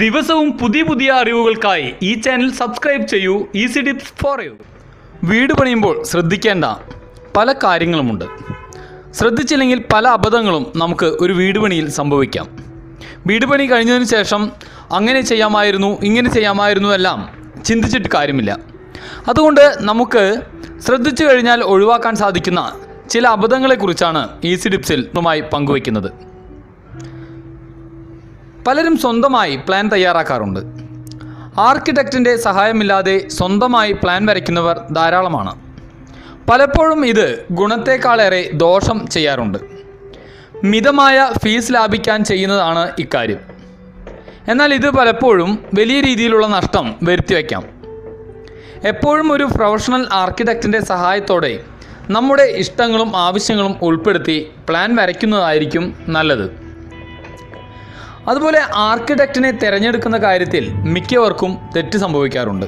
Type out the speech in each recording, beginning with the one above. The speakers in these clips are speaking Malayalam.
ദിവസവും പുതിയ പുതിയ അറിവുകൾക്കായി ഈ ചാനൽ സബ്സ്ക്രൈബ് ചെയ്യൂ ഈസി ടിപ്സ് ഫോർ യു വീട് പണിയുമ്പോൾ ശ്രദ്ധിക്കേണ്ട പല കാര്യങ്ങളുമുണ്ട്. ശ്രദ്ധിച്ചില്ലെങ്കിൽ പല അബദ്ധങ്ങളും നമുക്ക് ഒരു വീട് പണിയിൽ സംഭവിക്കാം. വീട് പണി കഴിഞ്ഞതിന് ശേഷം അങ്ങനെ ചെയ്യാമായിരുന്നു ഇങ്ങനെ ചെയ്യാമായിരുന്നു എല്ലാം ചിന്തിച്ചിട്ട് കാര്യമില്ല. അതുകൊണ്ട് നമുക്ക് ശ്രദ്ധിച്ചു കഴിഞ്ഞാൽ ഒഴിവാക്കാൻ സാധിക്കുന്ന ചില അബദ്ധങ്ങളെക്കുറിച്ചാണ് ഈസി ടിപ്സിൽ നമ്മുമായി പങ്കുവയ്ക്കുന്നത്. പലരും സ്വന്തമായി പ്ലാൻ തയ്യാറാക്കാറുണ്ട്. ആർക്കിടെക്റ്റിന്റെ സഹായമില്ലാതെ സ്വന്തമായി പ്ലാൻ വരയ്ക്കുന്നവർ ധാരാളമാണ്. പലപ്പോഴും ഇത് ഗുണത്തേക്കാളേറെ ദോഷം ചെയ്യാറുണ്ട്. മിതമായ ഫീസ് ലാഭിക്കാൻ ചെയ്യുന്നതാണ് ഇക്കാര്യം. എന്നാൽ ഇത് പലപ്പോഴും വലിയ രീതിയിലുള്ള നഷ്ടം വരുത്തിവെക്കാം. എപ്പോഴും ഒരു പ്രൊഫഷണൽ ആർക്കിടെക്റ്റിന്റെ സഹായത്തോടെ നമ്മുടെ ഇഷ്ടങ്ങളും ആവശ്യങ്ങളും ഉൾപ്പെടുത്തി പ്ലാൻ വരയ്ക്കുന്നതായിരിക്കും നല്ലത്. അതുപോലെ ആർക്കിടെക്റ്റിനെ തിരഞ്ഞെടുക്കുന്ന കാര്യത്തിൽ മിക്കവർക്കും തെറ്റ് സംഭവിക്കാറുണ്ട്.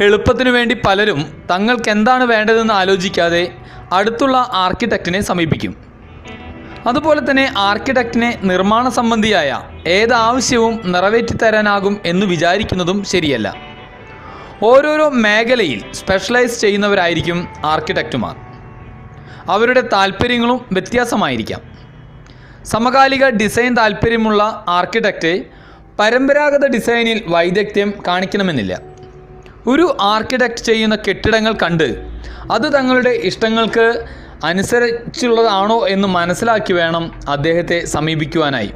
എളുപ്പത്തിനു വേണ്ടി പലരും തങ്ങൾക്ക് എന്താണ് വേണ്ടതെന്ന് ആലോചിക്കാതെ അടുത്തുള്ള ആർക്കിടെക്റ്റിനെ സമീപിക്കും. അതുപോലെ തന്നെ ആർക്കിടെക്റ്റിനെ നിർമ്മാണ സംബന്ധിയായ ഏതാവശ്യവും നിറവേറ്റിത്തരാനാകും എന്ന് വിചാരിക്കുന്നതും ശരിയല്ല. ഓരോരോ മേഖലയിൽ സ്പെഷ്യലൈസ് ചെയ്യുന്നവരായിരിക്കും ആർക്കിടെക്റ്റുമാർ അവരുടെ താല്പര്യങ്ങളും വ്യത്യാസമായിരിക്കാം. സമകാലിക ഡിസൈൻ താല്പര്യമുള്ള ആർക്കിടെക്റ്റ് പരമ്പരാഗത ഡിസൈനിൽ വൈദഗ്ധ്യം കാണിക്കണമെന്നില്ല. ഒരു ആർക്കിടെക്റ്റ് ചെയ്യുന്ന കെട്ടിടങ്ങൾ കണ്ട് അത് തങ്ങളുടെ ഇഷ്ടങ്ങൾക്ക് അനുസരിച്ചുള്ളതാണോ എന്ന് മനസ്സിലാക്കി വേണം അദ്ദേഹത്തെ സമീപിക്കുവാനായി.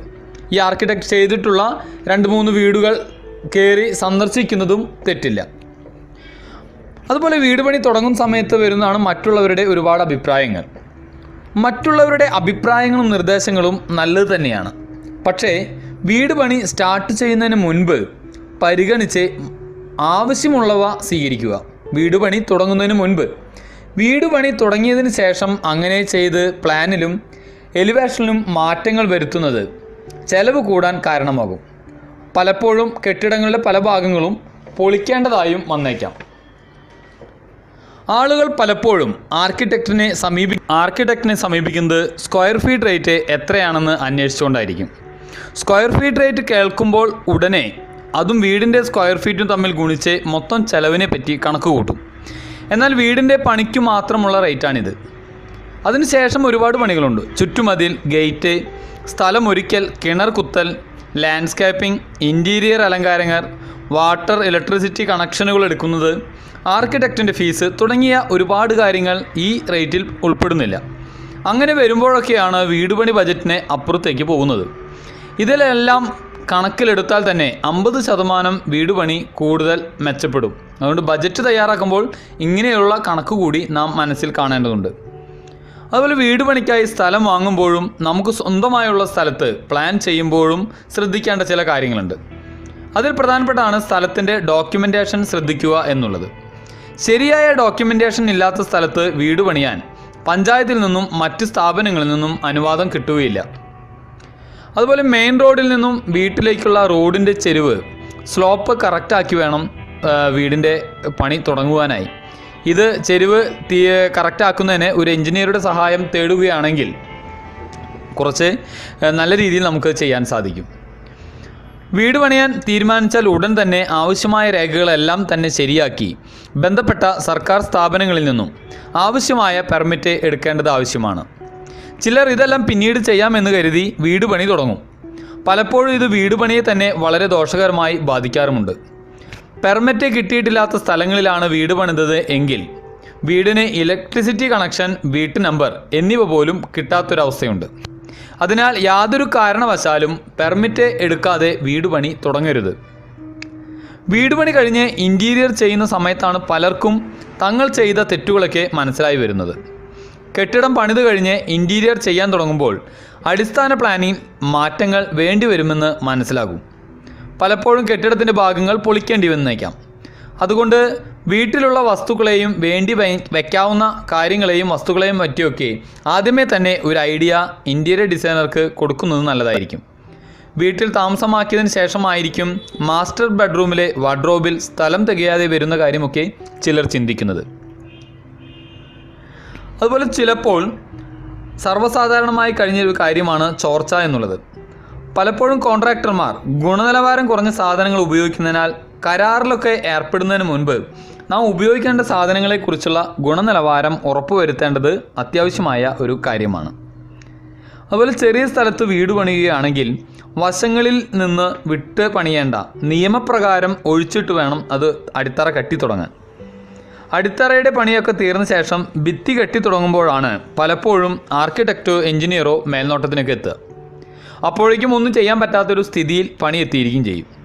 ഈ ആർക്കിടെക്റ്റ് ചെയ്തിട്ടുള്ള രണ്ട് മൂന്ന് വീടുകൾ കയറി സന്ദർശിക്കുന്നതും തെറ്റില്ല. അതുപോലെ വീട് പണി തുടങ്ങുന്ന സമയത്ത് വരുന്നതാണ് മറ്റുള്ളവരുടെ ഒരുപാട് അഭിപ്രായങ്ങൾ. മറ്റുള്ളവരുടെ അഭിപ്രായങ്ങളും നിർദ്ദേശങ്ങളും നല്ലത് തന്നെയാണ്. പക്ഷേ വീട് പണി സ്റ്റാർട്ട് ചെയ്യുന്നതിന് മുൻപ് പരിഗണിച്ച് ആവശ്യമുള്ളവ സ്വീകരിക്കുക. വീട് പണി തുടങ്ങുന്നതിന് മുൻപ്. വീട് പണി തുടങ്ങിയതിന് ശേഷം അങ്ങനെ ചെയ്ത് പ്ലാനിലും എലിവേഷനിലും മാറ്റങ്ങൾ വരുത്തുന്നത് ചെലവ് കൂടാൻ കാരണമാകും. പലപ്പോഴും കെട്ടിടങ്ങളുടെ പല ഭാഗങ്ങളും പൊളിക്കേണ്ടതായും വന്നേക്കാം. ആളുകൾ പലപ്പോഴും ആർക്കിടെക്റ്റിനെ സമീപി ആർക്കിടെക്റ്റിനെ സമീപിക്കുന്നത് സ്ക്വയർ ഫീറ്റ് റേറ്റ് എത്രയാണെന്ന് അന്വേഷിച്ചുകൊണ്ടായിരിക്കും. സ്ക്വയർ ഫീറ്റ് റേറ്റ് കേൾക്കുമ്പോൾ ഉടനെ അതും വീടിന്റെ സ്ക്വയർ ഫീറ്റും തമ്മിൽ ഗുണിച്ച് മൊത്തം ചെലവിനെ പറ്റി കണക്ക് കൂട്ടും. എന്നാൽ വീടിന്റെ പണിക്ക് മാത്രമുള്ള റേറ്റാണിത്. അതിനുശേഷം ഒരുപാട് പണികളുണ്ട്. ചുറ്റുമതിൽ ഗേറ്റ് സ്ഥലം ഒരിക്കൽ കിണർ കുത്തൽ ലാൻഡ്സ്കേപ്പിംഗ് ഇന്റീരിയർ അലങ്കാരങ്ങൾ വാട്ടർ ഇലക്ട്രിസിറ്റി കണക്ഷനുകൾ എടുക്കുന്നത് ആർക്കിടെക്റ്റിന്റെ ഫീസ് തുടങ്ങിയ ഒരുപാട് കാര്യങ്ങൾ ഈ റേറ്റിൽ ഉൾപ്പെടുന്നില്ല. അങ്ങനെ വരുമ്പോഴൊക്കെയാണ് വീട് പണി ബജറ്റിന് അപ്പുറത്തേക്ക് പോകുന്നത്. ഇതിലെല്ലാം കണക്കിലെടുത്താൽ തന്നെ അമ്പത് ശതമാനം വീട് പണി കൂടുതൽ മെച്ചപ്പെടും. അതുകൊണ്ട് ബജറ്റ് തയ്യാറാക്കുമ്പോൾ ഇങ്ങനെയുള്ള കണക്ക് കൂടി നാം മനസ്സിൽ കാണേണ്ടതുണ്ട്. അതുപോലെ വീട് പണിക്കായി സ്ഥലം വാങ്ങുമ്പോഴും നമുക്ക് സ്വന്തമായുള്ള സ്ഥലത്ത് പ്ലാൻ ചെയ്യുമ്പോഴും ശ്രദ്ധിക്കേണ്ട ചില കാര്യങ്ങളുണ്ട്. അതിൽ പ്രധാനപ്പെട്ടാണ് സ്ഥലത്തിന്റെ ഡോക്യുമെന്റേഷൻ ശ്രദ്ധിക്കുക എന്നുള്ളത്. ശരിയായ ഡോക്യുമെന്റേഷൻ ഇല്ലാത്ത സ്ഥലത്ത് വീട് പണിയാൻ പഞ്ചായത്തിൽ നിന്നും മറ്റ് സ്ഥാപനങ്ങളിൽ നിന്നും അനുവാദം കിട്ടുകയില്ല. അതുപോലെ മെയിൻ റോഡിൽ നിന്നും വീട്ടിലേക്കുള്ള റോഡിന്റെ ചെരുവ് സ്ലോപ്പ് കറക്റ്റാക്കി വേണം വീടിന്റെ പണി തുടങ്ങുവാനായി. ഇത് ചെരുവ് തീ കറക്റ്റാക്കുന്നതിന് ഒരു എഞ്ചിനീയറുടെ സഹായം തേടുകയാണെങ്കിൽ കുറച്ച് നല്ല രീതിയിൽ നമുക്ക് ചെയ്യാൻ സാധിക്കും. വീട് പണിയാൻ തീരുമാനിച്ചാൽ ഉടൻ തന്നെ ആവശ്യമായ രേഖകളെല്ലാം തന്നെ ശരിയാക്കി. ബന്ധപ്പെട്ട സർക്കാർ സ്ഥാപനങ്ങളിൽ നിന്നും ആവശ്യമായ പെർമിറ്റ് എടുക്കേണ്ടത് ആവശ്യമാണ്. ചിലർ ഇതെല്ലാം പിന്നീട് ചെയ്യാമെന്ന് കരുതി വീട് പണി തുടങ്ങും. പലപ്പോഴും ഇത് വീട് പണിയെ തന്നെ വളരെ ദോഷകരമായി ബാധിക്കാറുമുണ്ട്. പെർമിറ്റ് കിട്ടിയിട്ടില്ലാത്ത സ്ഥലങ്ങളിലാണ് വീട് പണിതത് എങ്കിൽ വീടിന് ഇലക്ട്രിസിറ്റി കണക്ഷൻ വീട്ടു നമ്പർ എന്നിവ പോലും കിട്ടാത്തൊരവസ്ഥയുണ്ട്. അതിനാൽ യാതൊരു കാരണവശാലും പെർമിറ്റ് എടുക്കാതെ വീട് പണി തുടങ്ങരുത്. വീട് പണി കഴിഞ്ഞ് ഇന്റീരിയർ ചെയ്യുന്ന സമയത്താണ് പലർക്കും തങ്ങൾ ചെയ്ത തെറ്റുകളൊക്കെ മനസ്സിലായി വരുന്നത്. കെട്ടിടം പണിത് കഴിഞ്ഞ് ഇന്റീരിയർ ചെയ്യാൻ തുടങ്ങുമ്പോൾ അടിസ്ഥാന പ്ലാനിൽ മാറ്റങ്ങൾ വേണ്ടിവരുമെന്ന് മനസ്സിലാകും. പലപ്പോഴും കെട്ടിടത്തിന്റെ ഭാഗങ്ങൾ പൊളിക്കേണ്ടി വന്നേക്കാം. അതുകൊണ്ട് വീട്ടിലുള്ള വസ്തുക്കളെയും വേണ്ടി വയ്ക്കാവുന്ന കാര്യങ്ങളെയും വസ്തുക്കളെയും പറ്റിയൊക്കെ ആദ്യമേ തന്നെ ഒരു ഐഡിയ ഇന്റീരിയർ ഡിസൈനർക്ക് കൊടുക്കുന്നത് നല്ലതായിരിക്കും. വീട്ടിൽ താമസമാക്കിയതിന് ശേഷമായിരിക്കും മാസ്റ്റർ ബെഡ്റൂമിലെ വാർഡ്രോബിൽ സ്ഥലം തികയാതെ വരുന്ന കാര്യമൊക്കെ ചിലർ ചിന്തിക്കുന്നത്. അതുപോലെ ചിലപ്പോൾ സർവസാധാരണമായി കഴിഞ്ഞൊരു കാര്യമാണ് ചോർച്ച എന്നുള്ളത്. പലപ്പോഴും കോൺട്രാക്ടർമാർ ഗുണനിലവാരം കുറഞ്ഞ സാധനങ്ങൾ ഉപയോഗിക്കുന്നതിനാൽ കരാറിലൊക്കെ ഏർപ്പെടുന്നതിന് മുൻപ് നാം ഉപയോഗിക്കേണ്ട സാധനങ്ങളെക്കുറിച്ചുള്ള ഗുണനിലവാരം ഉറപ്പുവരുത്തേണ്ടത് അത്യാവശ്യമായ ഒരു കാര്യമാണ്. അതുപോലെ ചെറിയ സ്ഥലത്ത് വീട് പണിയുകയാണെങ്കിൽ വശങ്ങളിൽ നിന്ന് വിട്ട് പണിയേണ്ട നിയമപ്രകാരം ഒഴിച്ചിട്ട് വേണം അത് അടിത്തറ കെട്ടി തുടങ്ങാൻ അടിത്തറയുടെ പണിയൊക്കെ തീർന്ന ശേഷം ഭിത്തി കെട്ടി തുടങ്ങുമ്പോഴാണ് പലപ്പോഴും ആർക്കിടെക്റ്റോ എഞ്ചിനീയറോ മേൽനോട്ടത്തിനൊക്കെ എത്തുക. അപ്പോഴേക്കും ഒന്നും ചെയ്യാൻ പറ്റാത്തൊരു സ്ഥിതിയിൽ പണി എത്തിയിരിക്കും ചെയ്യും.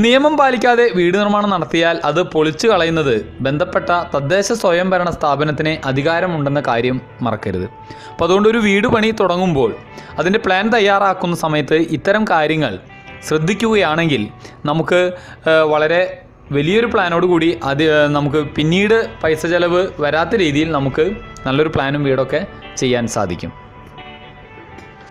നിയമം പാലിക്കാതെ വീട് നിർമ്മാണം നടത്തിയാൽ അത് പൊളിച്ചു കളയുന്നത് ബന്ധപ്പെട്ട തദ്ദേശ സ്വയംഭരണ സ്ഥാപനത്തിന് അധികാരമുണ്ടെന്ന കാര്യം മറക്കരുത്. അപ്പോൾ അതുകൊണ്ട് ഒരു വീട് പണി തുടങ്ങുമ്പോൾ അതിന്റെ പ്ലാൻ തയ്യാറാക്കുന്ന സമയത്ത് ഇത്തരം കാര്യങ്ങൾ ശ്രദ്ധിക്കുകയാണെങ്കിൽ നമുക്ക് വളരെ വലിയൊരു പ്ലാനോട് കൂടി അത് നമുക്ക് പിന്നീട് പൈസ ചെലവ് വരാത്ത രീതിയിൽ നമുക്ക് നല്ലൊരു പ്ലാനും വീടൊക്കെ ചെയ്യാൻ സാധിക്കും.